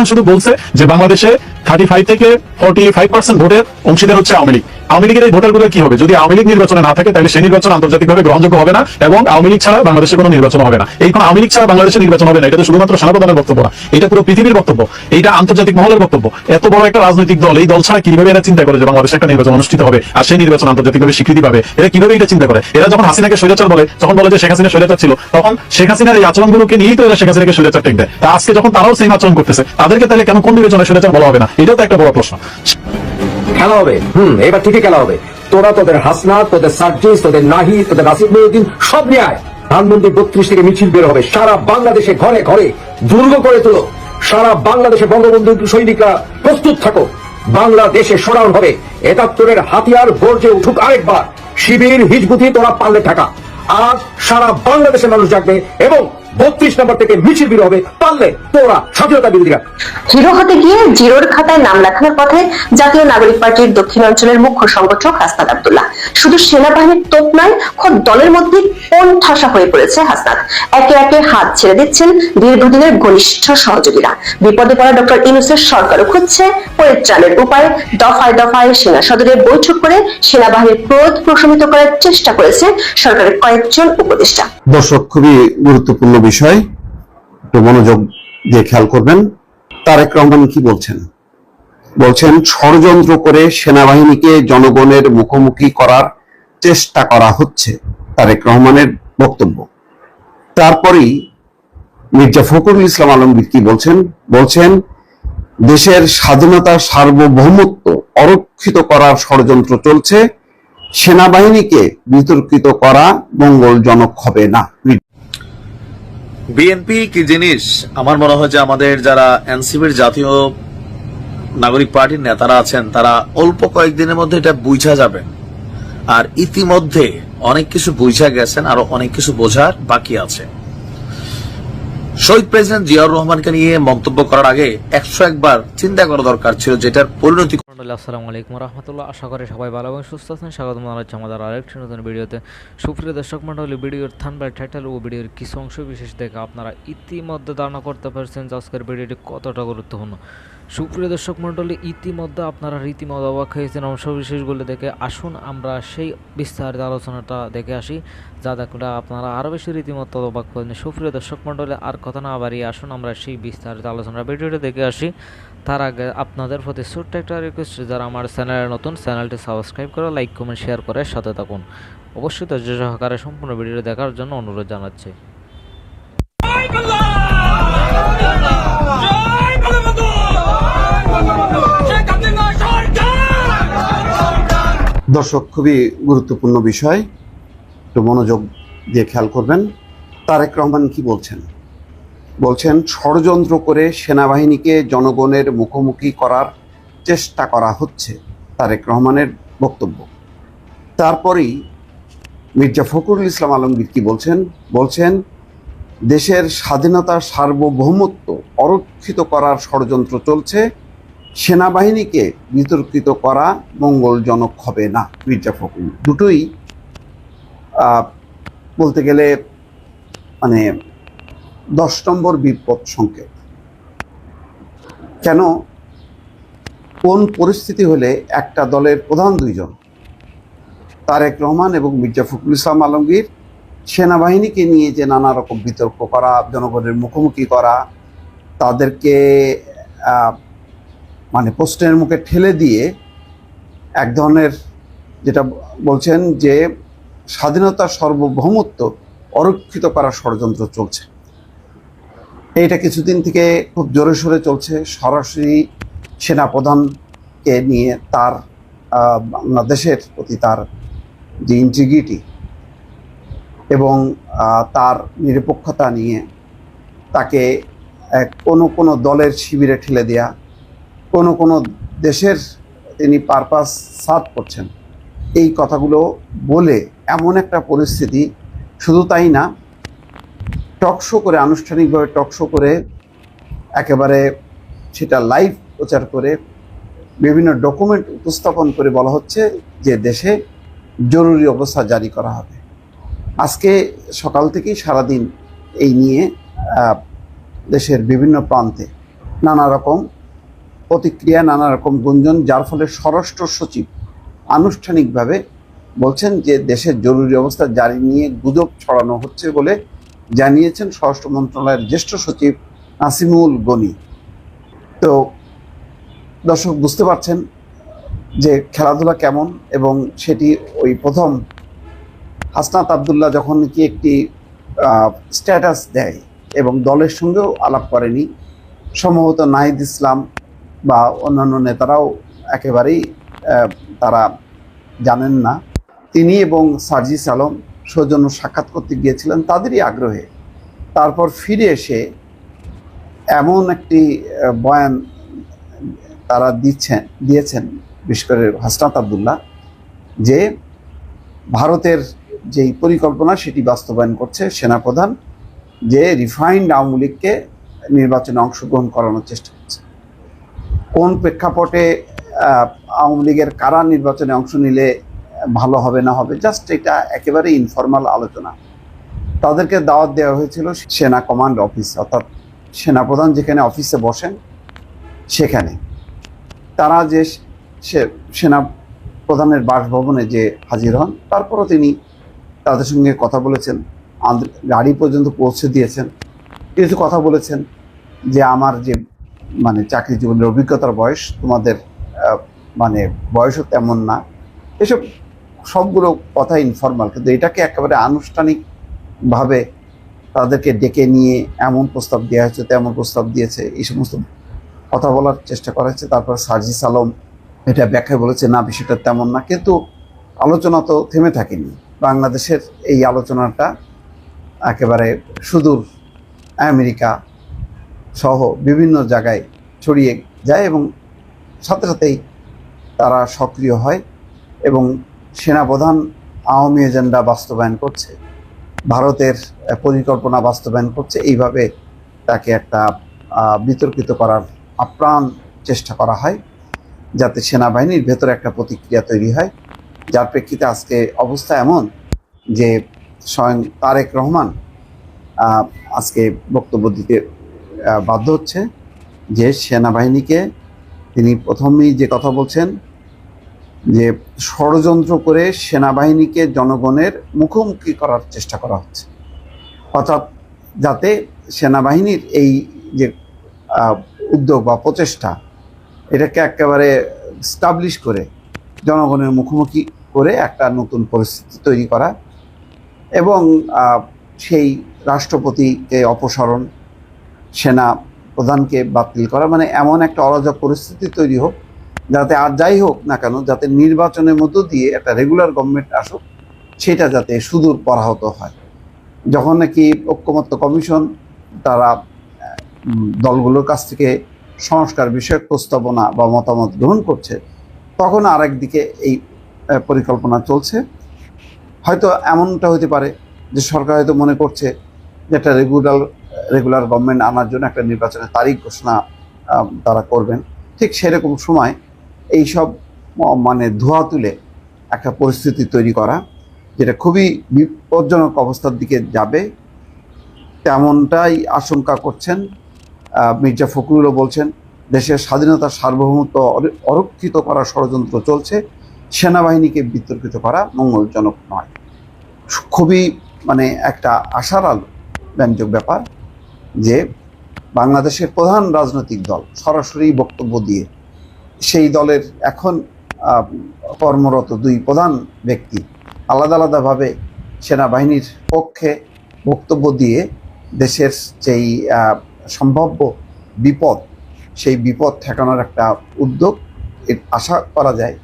প্রধান শুধু বলছে যে বাংলাদেশে থার্টি ফাইভ থেকে ফর্টি ফাইভ পার্সেন্ট ভোটের অংশীদার হচ্ছে আওয়ামী লীগ। আওয়ামী লীগের এই ভোটারগুলো কি হবে? যদি আওয়ামী লীগ নির্বাচনে না থাকে, তাহলে সেই নির্বাচন আন্তর্জাতিকভাবে গ্রহণযোগ্য হবে না এবং আওয়ামী লীগ ছাড়া বাংলাদেশে কোনো নির্বাচন হবে না। এই কোনো আওয়ামী লীগ ছাড়া বাংলাদেশে নির্বাচন হবে না। এটা তো শুধুমাত্র সেনাপ্রধানের বক্তব্য না। এটা পুরো পৃথিবীর বক্তব্য। এটা আন্তর্জাতিক মহলের বক্তব্য। এত বড় একটা রাজনৈতিক দল, এই দল ছাড়া কীভাবে এরা চিন্তা করে যে বাংলাদেশে একটা নির্বাচন অনুষ্ঠিত হবে? আর সেই নির্বাচন আন্তর্জাতিকভাবে স্বীকৃতি পাবে? এরা কীভাবে এটা চিন্তা করে? এরা যখন হাসিনাকে স্বৈরাচার বলে, তখন বলে যে শেখ হাসিনা স্বৈরাচার ছিল। তখন শেখ হাসিনার এই আচরণগুলোকে নিয়েই তো এরা শেখ হাসিনাকে স্বৈরাচার টেক দেয়। আজকে যখন তারাও সেই আচরণ করতেছে তাদেরকে তাহলে কেন কোন বিবেচনায় স্বৈরাচার বলা হবে না? এটাও তো একটা বড় প্রশ্ন। খেলা হবে। হুম, এবার ঠিকই খেলা হবে। তোরা তোদের হাসনা তোদের সার্জিস, তোদের নাহি তোদের নাসির মহিউদ্দিন সব নিয়ে আয়। ধানমন্ত্রী বত্রিশ থেকে মিছিল বের হবে। সারা বাংলাদেশে ঘরে ঘরে দুর্গ করে তোলো। সারা বাংলাদেশে বঙ্গবন্ধু সৈনিকরা প্রস্তুত থাকো। বাংলাদেশে শোডাউন হবে। একাত্তরের হাতিয়ার গর্জে উঠুক আরেকবার। শিবির, হিজবুতি তোরা পারলে থাকা। আজ সারা বাংলাদেশের মানুষ জাগবে এবং বত্রিশ নম্বর থেকে মিছিল বের হবে পারলে তোরা স্বাধীনতা বিরোধীরা। হিরো হতে গিয়ে জিরোর খাতায় নাম লেখানোর পথে জাতীয় নাগরিক পার্টির দক্ষিণ অঞ্চলের মুখ্য সংগঠক হাসনাত আব্দুল্লাহ। শুধু সেনাবাহিনীর তোপ নয় খোদ দলের মধ্যে কোন ঠাসা হয়ে পড়েছে হাসনাত। একে একে হাত ছেড়ে দিচ্ছেন দীর্ঘদিনের ঘনিষ্ঠ সহযোগীরা। বিপদে পড়া ডক্টর ইনুসের সরকারও খুঁজছে পরিত্রাণের উপায়। দফায় দফায় সেনা সদরে বৈঠক করে সেনাবাহিনীর ক্রোধ প্রশমিত করার চেষ্টা করেছে সরকারের কয়েকজন উপদেষ্টা। দর্শক খুবই গুরুত্বপূর্ণ বিষয়, একটু মনোযোগ দিয়ে খেয়াল করবেন। তারেক রহমান কি বলছেন? বলছেন, ষড়যন্ত্র করে সেনাবাহিনীকে জনগণের মুখোমুখি করার চেষ্টা করা হচ্ছে, তারেক রহমানের বক্তব্য। তারপরেই মির্জা ফখরুল ইসলাম আলমগীর কি বলছেন? বলছেন, দেশের স্বাধীনতা সার্বভৌমত্ব অরক্ষিত করার ষড়যন্ত্র চলছে, সেনাবাহিনীকে বিতর্কিত করা মঙ্গলজনক হবে না। বিএনপি কি জিনিস? আমার মনে হয় যে আমাদের যারা এনসিপির জাতীয় নাগরিক পার্টির নেতারা আছেন, তারা অল্প কয়েকদিনের মধ্যে এটা বুঝা যাবে। আর ইতিমধ্যে অনেক কিছু বুঝা গেছেন, আরও অনেক কিছু বোঝার বাকি আছে। শহীদ প্রেসিডেন্ট জিয়াউর রহমানকে নিয়ে মন্তব্য করার আগে একশো একবার চিন্তা করা দরকার ছিল যেটার পরিণতি আসসালামু আলাইকুম রহমতুল্লাহ। আশা করি সবাই ভালো এবং সুস্থ আছেন। স্বাগত জানাচ্ছি আমাদের আরেকটি নতুন ভিডিওতে। সুপ্রিয় দর্শক মন্ডলী ভিডিওর থানবাই টাইটেল ও ভিডিওর কিছু অংশ বিশেষ দেখে আপনারা ইতিমধ্যে ধারণা করতে পারছেন যে আজকের ভিডিওটি কতটা গুরুত্বপূর্ণ। সুপ্রিয় দর্শক মন্ডলী ইতিমধ্যে আপনারা রীতিমতো অবাক হয়েছেন। অংশ বিশেষগুলো দেখে আসুন, আমরা সেই বিস্তারিত আলোচনাটা দেখে আসি, যা দেখলে আপনারা আরও বেশি রীতিমতো অবাক করেন সুপ্রিয় দর্শক মন্ডলী আর কথা না বাড়িয়ে আসুন আমরা সেই বিস্তারিত আলোচনা ভিডিওটা দেখে আসি। তার আগে আপনাদের প্রতি ছোট্ট একটা রিকোয়েস্ট যারা আমার চ্যানেলে নতুন চ্যানেলটি সাবস্ক্রাইব করে লাইক কমেন্ট শেয়ার করে সাথে থাকুন। অবশ্যই ধৈর্য সহকারে সম্পূর্ণ ভিডিও দেখার জন্য অনুরোধ জানাচ্ছি। দর্শক খুবই গুরুত্বপূর্ণ বিষয়। একটু মনোযোগ দিয়ে খেয়াল করবেন। তারেক রহমান কি বলছেন? বলছেন, ষড়যন্ত্র করে সেনাবাহিনীকে জনগণের মুখোমুখি করার চেষ্টা করা হচ্ছে, তারেক রহমানের বক্তব্য। তারপরেই মির্জা ফখরুল ইসলাম আলমগীর কি বলছেন? বলছেন, দেশের স্বাধীনতার সার্বভৌমত্ব অরক্ষিত করার ষড়যন্ত্র চলছে, সেনাবাহিনীকে বিতর্কিত করা মঙ্গলজনক হবে না, মির্জা ফখরুল। দুটোই বলতে গেলে মানে দশ নম্বর বিপদ সংকেত। কেন? কোন পরিস্থিতি হলে একটা দলের প্রধান দুইজন, তারেক রহমান এবং মির্জা ফখরুল ইসলাম আলমগীর, সেনাবাহিনীকে নিয়ে যে নানা রকম বিতর্ক করা, জনগণের মুখোমুখি করা, তাদেরকে মানে প্রশ্নের মুখে ঠেলে দিয়ে এক ধরনের যেটা বলছেন যে স্বাধীনতার সার্বভৌমত্ব অরক্ষিত করার ষড়যন্ত্র চলছে। এইটা কিছুদিন থেকে খুব জোরে সোরে চলছে। সরাসরি সেনাপ্রধানকে নিয়ে তার বাংলাদেশের প্রতি তার যে ইন্টিগ্রিটি এবং তার নিরপেক্ষতা নিয়ে তাকে এক কোনো কোনো দলের শিবিরে ঠেলে দেয়া, কোনো কোনো দেশের তিনি পারপাস সার্ভ করছেন, এই কথাগুলো বলে এমন একটা পরিস্থিতি শুধু তাই না টকশো করে, আনুষ্ঠানিকভাবে টকশো করে, একেবারে সেটা লাইভ প্রচার করে, বিভিন্ন ডকুমেন্ট উপস্থাপন করে বলা হচ্ছে যে দেশে জরুরি অবস্থা জারি করা হবে। আজকে সকাল থেকেই সারাদিন এই নিয়ে দেশের বিভিন্ন প্রান্তে নানা রকম প্রতিক্রিয়া, নানা রকম গুঞ্জন, যার ফলে স্বরাষ্ট্র সচিব আনুষ্ঠানিকভাবে বলছেন যে দেশের জরুরি অবস্থা জারি নিয়ে গুজব ছড়ানো হচ্ছে বলে জানিয়েছেন স্বরাষ্ট্র মন্ত্রণালয়ের জ্যেষ্ঠ সচিব নাসিমুল গনি। তো দর্শক, বুঝতে পারছেন যে খেলাধুলা কেমন এবং সেটি ওই প্রথম হাসনাত আবদুল্লাহ যখন কি একটি স্ট্যাটাস দেয় এবং দলের সঙ্গেও আলাপ করেনি, সম্ভবত নাহিদ ইসলাম বা অন্যান্য নেতারাও একেবারেই তারা জানেন না। তিনি এবং সার্জিস আলম সৌজন্য সাক্ষাৎ করতে গিয়েছিলেন তাদেরই আগ্রহে। তারপর ফিরে এসে এমন একটি বয়ান তারা দিচ্ছেন, দিয়েছেন বিশেষ করে হাসনাত আবদুল্লাহ যে ভারতের যেই পরিকল্পনা সেটি বাস্তবায়ন করছে সেনাপ্রধান যে রিফাইন্ড আওয়ামী লীগকে নির্বাচনে অংশগ্রহণ করানোর চেষ্টা করছে। কোন প্রেক্ষাপটে আওয়ামী লীগের কারা নির্বাচনে অংশ নিলে ভালো হবে না হবে জাস্ট এটা একেবারে ইনফর্মাল আলোচনা। তাদেরকে দাওয়াত দেওয়া হয়েছিল সেনা কমান্ড অফিস অর্থাৎ সেনাপ্রধান যেখানে অফিসে বসেন, সেখানে। তারা যে সেনা প্রধানের বাসভবনে যে হাজির হন, তারপরও তিনি তাদের সঙ্গে কথা বলেছেন গাড়ি পর্যন্ত পৌঁছে দিয়েছেন, কিছু কথা বলেছেন যে আমার যে মানে চাকরি জীবনের অভিজ্ঞতার বয়স, তোমাদের মানে বয়সও তেমন না। এসব সবগুলো কথা ইনফর্মাল কিন্তু এটাকে একেবারে আনুষ্ঠানিকভাবে তাদেরকে ডেকে নিয়ে এমন প্রস্তাব দেওয়া হয়েছে, তেমন প্রস্তাব দিয়েছে, এই সমস্ত কথা বলার চেষ্টা করা হয়েছে। তারপর সার্জিস আলম এটা ব্যাখ্যায় বলেছে, না, বিষয়টা তেমন না। কিন্তু আলোচনা তো থেমে থাকেনি। বাংলাদেশের এই আলোচনাটা একেবারে সুদূর আমেরিকা সহ বিভিন্ন জায়গায় ছড়িয়ে যায় এবং সাথে সাথেই তারা সক্রিয় হয় এবং সেনাপ্রধান আওয়ামী এজেন্ডা বাস্তবায়ন করছে, ভারতের পরিকল্পনা বাস্তবায়ন করছে, এইভাবে তাকে একটা বিতর্কিত করার আপ্রাণ চেষ্টা করা হয় যাতে সেনাবাহিনীর ভেতরে একটা প্রতিক্রিয়া তৈরি হয়। যার প্রেক্ষিতে আজকে অবস্থা এমন যে স্বয়ং তারেক রহমান আজকে বক্তব্য দিতে বাধ্য হচ্ছে যে সেনাবাহিনীকে তিনি প্রথমেই যে কথা বলছেন যে ষড়যন্ত্র করে সেনাবাহিনীকে জনগণের মুখোমুখি করার চেষ্টা করা হচ্ছে। অর্থাৎ যাতে সেনাবাহিনীর এই যে উদ্যোগ বা প্রচেষ্টা, এটাকে একেবারে স্টাবলিশ করে জনগণের মুখোমুখি করে একটা নতুন পরিস্থিতি তৈরি করা এবং সেই রাষ্ট্রপতিকে অপসারণ, সেনা প্রধানকে বাতিল করা মানে এমন একটা অরাজক পরিস্থিতি তৈরি হোক যাতে আর যাই হোক না কেন, যাতে নির্বাচনের মধ্য দিয়ে একটা রেগুলার গভর্নমেন্ট আসুক, সেটা যাতে সুদূর পরাহত হয়। যখন নাকি ঐক্যমত্য কমিশন তারা দলগুলোর কাছ থেকে সংস্কার বিষয়ক প্রস্তাবনা বা মতামত গ্রহণ করছে, তখন আরেকদিকে এই পরিকল্পনা চলছে। হয়তো এমনটা হতে পারে যে সরকার হয়তো মনে করছে যে একটা রেগুলার রেগুলার গভর্নমেন্ট আনার জন্য একটা নির্বাচনের তারিখ ঘোষণা তারা করবেন। ঠিক সেরকম সময় এই সব মানে ধোয়া তুলে একটা পরিস্থিতি তৈরি করা, যেটা খুবই বিপজ্জনক অবস্থার দিকে যাবে। তেমনটাই আশঙ্কা করছেন মির্জা ফখরুলও বলছেন, দেশের স্বাধীনতা সার্বভৌমত্ব অর- অরক্ষিত করার ষড়যন্ত্র চলছে, সেনাবাহিনীকে বিতর্কিত করা মঙ্গলজনক নয়। খুবই মানে একটা আশার আলো, ব্যঞ্জক ব্যাপার যে বাংলাদেশের প্রধান রাজনৈতিক দল সরাসরি বক্তব্য দিয়ে সেই দলের এখন কর্মরত দুই প্রধান ব্যক্তি আলাদা আলাদাভাবে সেনাবাহিনীর পক্ষে বক্তব্য দিয়ে দেশের যেই সম্ভাব্য বিপদ, সেই বিপদ ঠেকানোর একটা উদ্যোগ আশা করা যায়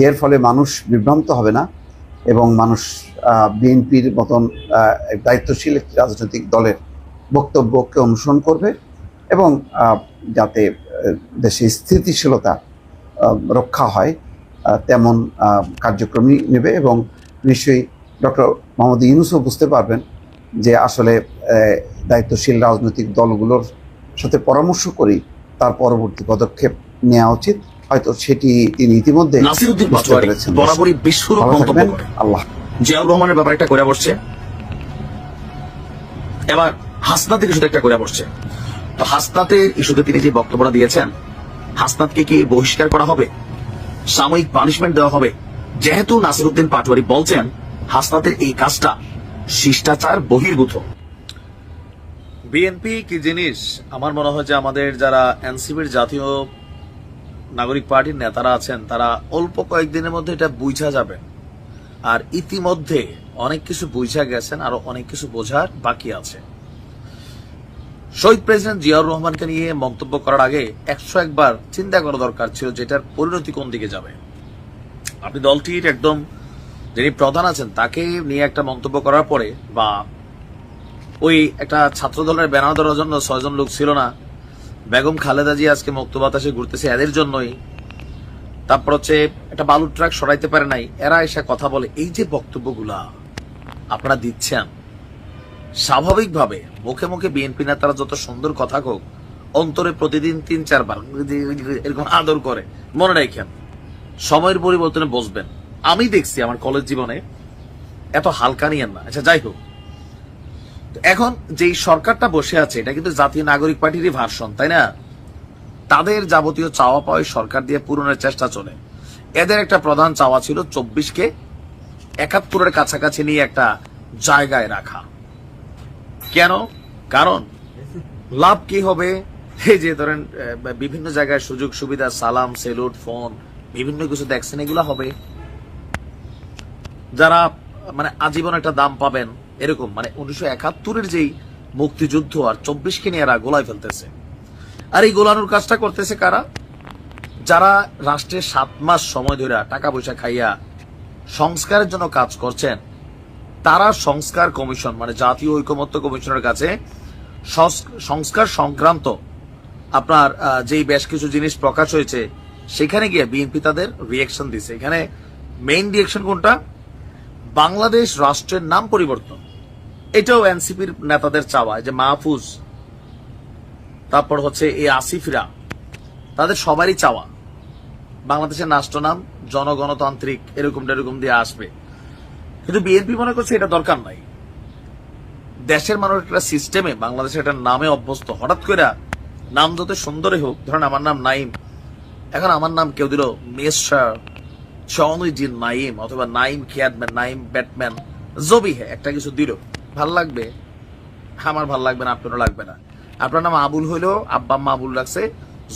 এর ফলে মানুষ বিভ্রান্ত হবে না এবং মানুষ বিএনপির মতন দায়িত্বশীল একটি রাজনৈতিক দলের বক্তব্যকে অনুসরণ করবে এবং যাতে দেশে স্থিতিশীলতা রক্ষা হয় তেমন কার্যক্রমই নেবে এবং নিশ্চয়ই ডক্টর মোহাম্মদ ইউনুসও বুঝতে পারবেন যে আসলে দায়িত্বশীল রাজনৈতিক দলগুলোর সাথে পরামর্শ করেই তার পরবর্তী পদক্ষেপ নেওয়া উচিত। হয়তো সেটি তিনি ইতিমধ্যে। বরাবরই বিস্ফোরক করে আল্লাহ জিয়াউর রহমানের ব্যাপারে একটা করে বসছে। এবার হাসনাতে কিছু একটা করে বসছে। তো হাসনাতের ইস্যুতে তিনি যে বক্তব্যটা দিয়েছেন হাসনাতকে কি বহিষ্কার করা হবে? সাময়িক পানিশমেন্ট দেওয়া হবে। যেহেতু নাসিরুদ্দিন পাটোয়ারি বলছেন, হাসনাতের এই কাজটা শিষ্টাচার বহির্ভূত। বিএনপি কি জিনিস? আমার মনে হয় যে আমাদের যারা এনসিপির জাতীয় নাগরিক পার্টির নেতারা আছেন, তারা অল্প কয়েকদিনের মধ্যে এটা বুঝা যাবে। আর ইতিমধ্যে অনেক কিছু বুঝা গেছেন, আরও অনেক কিছু বোঝার বাকি আছে। শহীদ প্রেসিডেন্ট জিয়াউর রহমানকে নিয়ে মন্তব্য করার আগে একশো একবার চিন্তা করা দরকার ছিল যেটার পরিণতি কোন দিকে যাবে। আপনি দলটির একদম যিনি প্রধান আছেন, তাকে নিয়ে একটা মন্তব্য করার পরে বা ওই একটা ছাত্র দলের ব্যানার ধরার জন্য ছয়জন লোক ছিল না, বেগম খালেদা জি আজকে মুক্ত বাতাসে ঘুরতেছে, এদের জন্যই। তারপর হচ্ছে একটা বালুর ট্রাক সরাইতে পারে নাই, এরা এসে কথা বলে, এই যে বক্তব্যগুলা আপনারা দিচ্ছেন স্বাভাবিকভাবে মুখে মুখে বিএনপি নেতারা যত সুন্দর কথা হোক অন্তরে প্রতিদিন তিন, চারবার এরকম আদর করে। মনে রাখেন, সময়ের পরিবর্তনে বসবেন। আমি দেখছি আমার কলেজ জীবনে এত হালকা নিয়েন না। আচ্ছা যাই হোক। এখন যেই সরকারটা বসে আছে, এটা কিন্তু জাতীয় নাগরিক পার্টিরই ভার্সন তাই না? তাদের যাবতীয় চাওয়া পাওয়া সরকার দিয়ে পূরণের চেষ্টা চলে। এদের একটা প্রধান চাওয়া ছিল চব্বিশকে একাত্তরের কাছাকাছি নিয়ে একটা জায়গায় রাখা। কেন? কারণ লাভ কি হবে? এই যে ধরেন বিভিন্ন জায়গায় সুযোগ, সুবিধা, সালাম সেলুট ফোন বিভিন্ন কিছু দেখছেন, এগুলো হবে। যারা মানে আজীবন একটা দাম পাবেন, এরকম মানে উনিশশো একাত্তরের যেই মুক্তিযুদ্ধ আর চব্বিশকে নিয়ে এরা গোলায় ফেলতেছে। আর এই গোলানোর কাজটা করতেছে কারা? যারা রাষ্ট্রের সাত মাস সময় ধরে টাকা পয়সা খাইয়া সংস্কারের জন্য কাজ করছেন তারা সংস্কার কমিশন মানে জাতীয় ঐকমত্য কমিশনের কাছে সংস- সংস্কার সংক্রান্ত আপনার যেই বেশ কিছু জিনিস প্রকাশ হয়েছে, সেখানে গিয়ে বিএনপি তাদের রিয়েকশন দিছে। এখানে মেইন রিয়েকশন কোনটা? বাংলাদেশ রাষ্ট্রের নাম পরিবর্তন। এটাও এনসিপির নেতাদের চাওয়া যে মাহফুজ, তারপর হচ্ছে এই আসিফরা, তাদের সবারই চাওয়া। বাংলাদেশের রাষ্ট্র নাম জনগণতান্ত্রিক এরকম এরকম দিয়ে আসবে। কিন্তু বিএনপি মনে করছে এটা দরকার নাই। দেশের মানুষ একটা সিস্টেমে বাংলাদেশের একটা নামে অভ্যস্ত, হঠাৎ করে নাম যত সুন্দরই হোক, ধরেন আমার নাম নাইম এখন আমার নাম কেউ দিল মিস্টার চৌনুদ্দিন নাইম অথবা নাইম খিয়াদম্যান নাইম ব্যাটম্যান, জবি হ্যাঁ একটা কিছু দিল। ভালো লাগবে? আমার ভালো লাগবে না, আপনারও লাগবে না। আপনার নাম আবুল হইলেও আব্বা আম্মা আবুল রাখছে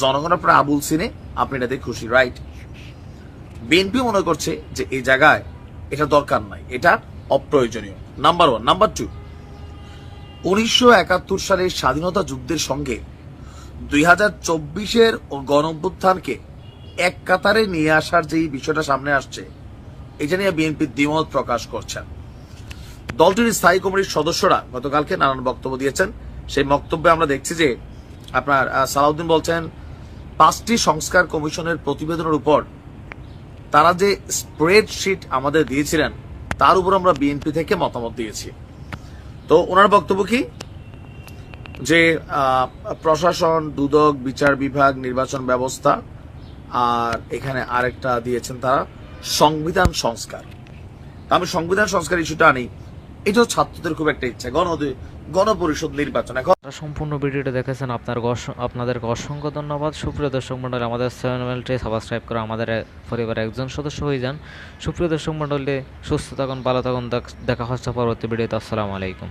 জনগণ আপনার আবুল সিনে আপনি এটাতে খুশি রাইট বিএনপি মনে করছে যে এই জায়গায় এটা দরকার নাই, এটা অপ্রয়োজনীয়। নাম্বার ওয়ান নাম্বার টু উনিশশো একাত্তর সালের স্বাধীনতা যুদ্ধের সঙ্গে দুই হাজার চব্বিশের গণঅভ্যুত্থানকে এক কাতারে নিয়ে আসার যে বিষয়টা সামনে আসছে, এটা নিয়ে বিএনপি দ্বিমত প্রকাশ করছেন। দলটির স্থায়ী কমিটির সদস্যরা গতকালকে নানান বক্তব্য দিয়েছেন। সেই বক্তব্যে আমরা দেখছি যে আপনার সালাউদ্দিন বলছেন, পাঁচটি সংস্কার কমিশনের প্রতিবেদনের উপর তারা যে স্প্রেডশিট আমাদের দিয়েছিলেন, তার উপর আমরা বিএনপি থেকে মতামত দিয়েছি। তো ওনার বক্তব্য কি? যে প্রশাসন, দুদক, বিচার বিভাগ, নির্বাচন ব্যবস্থা, আর এখানে আরেকটা দিয়েছেন তারা, সংবিধান সংস্কার। আমি সংবিধান সংস্কার ইস্যুটা আনি। এটাও ছাত্রদের খুব একটা ইচ্ছা। গণ গণপরিষদ নির্বাচন এখন। সম্পূর্ণ ভিডিওটা দেখেছেন। আপনার আপনাদেরকে অসংখ্য ধন্যবাদ। সুপ্রিয় দর্শক মণ্ডলী, আমাদের চ্যানেলটি সাবস্ক্রাইব করে আমাদের পরিবারের একজন সদস্য হয়ে যান। সুপ্রিয় দর্শক মণ্ডলী, সুস্থ থাকুন, ভালো থাকুন। দেখা হচ্ছে পরবর্তী ভিডিওতে। আসসালামু আলাইকুম।